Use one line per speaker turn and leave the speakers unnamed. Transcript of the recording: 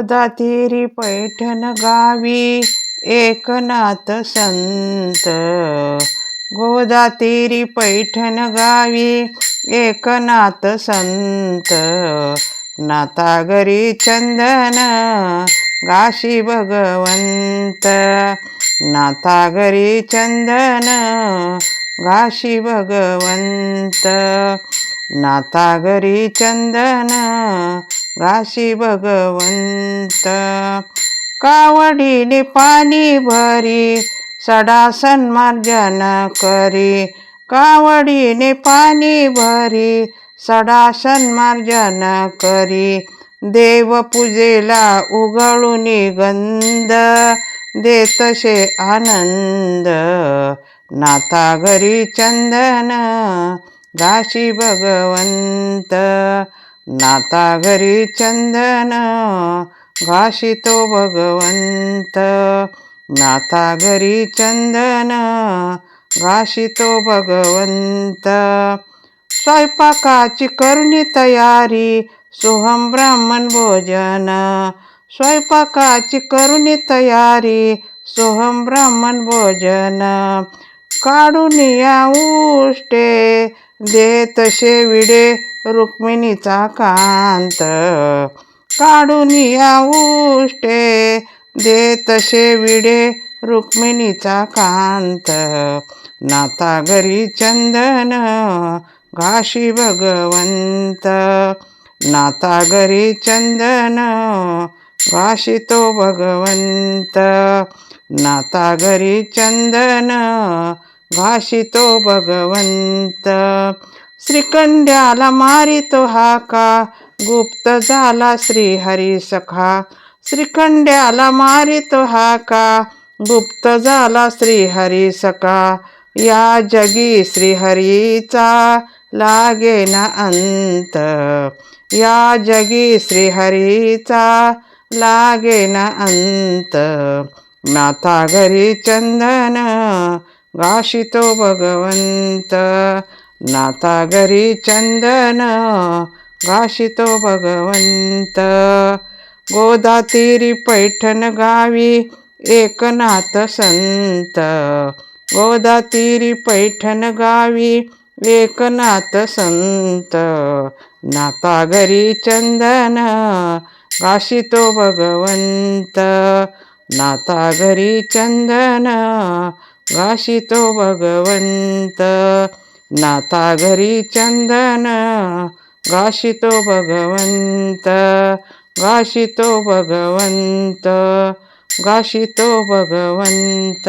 गोदातीरी पैठण गावी एकनाथ संत. गोदातीरी पैठण गावी एकनाथ संत. नातागरी चंदन गाशी भगवंत. नातागरी चंदन घाशी भगवंत. नातागरी चंदन घाशी भगवंत. कावडीने पाणी भरी सडा सन्मार्जन करी. कावडीने पाणी भरी सडा सन्मार्जन करी. देव पूजेला उघळून गंध देतशे आनंद. नाता घरी चंदन घाशी भगवंत. नाता घरी चंदन घाशी तो भगवंत. नाता घरी चंदन घाशी तो भगवंत. स्वयंपाकाची करणी तयारी सोहम ब्राह्मण भोजन. स्वयंपाकाची करुणी तयारी सोहम ब्राह्मण भोजन. काढून या उष्टे दे तसे विडे रुक्मिणीचा कांत. काढून या उष्टे दे तसे विडे रुक्मिणीचा कांत. नाता घरी चंदन घाशी भगवंत. नाता घरी चंदन घाशी तो भगवंत. नाता घरी चंदन भाषितो भगवंत. श्रीकंड्याला मारितो हाका गुप्त झाला श्रीहरी सखा. श्रीखंड्याला मारितो हाका गुप्त झाला श्रीहरी सखा. या जगी श्रीहरीचा लागे ना अंत. या जगी श्रीहरीचा लागे ना अंत. नाथा घरी चंदन गाशितो भगवंत नाता घरी चंदन गाशितो भगवंत गोदातीरी पैठण गावी एकनाथ संत। गोदातीरी पैठण गावी एकनाथ संत। नाता घरी चंदन गाशितो भगवंत नाता घरी चंदन वाशितो भगवंत. नाता घरी चंदन. गाशितो भगवंत. गाशितो भगवंत. गाशितो भगवंत.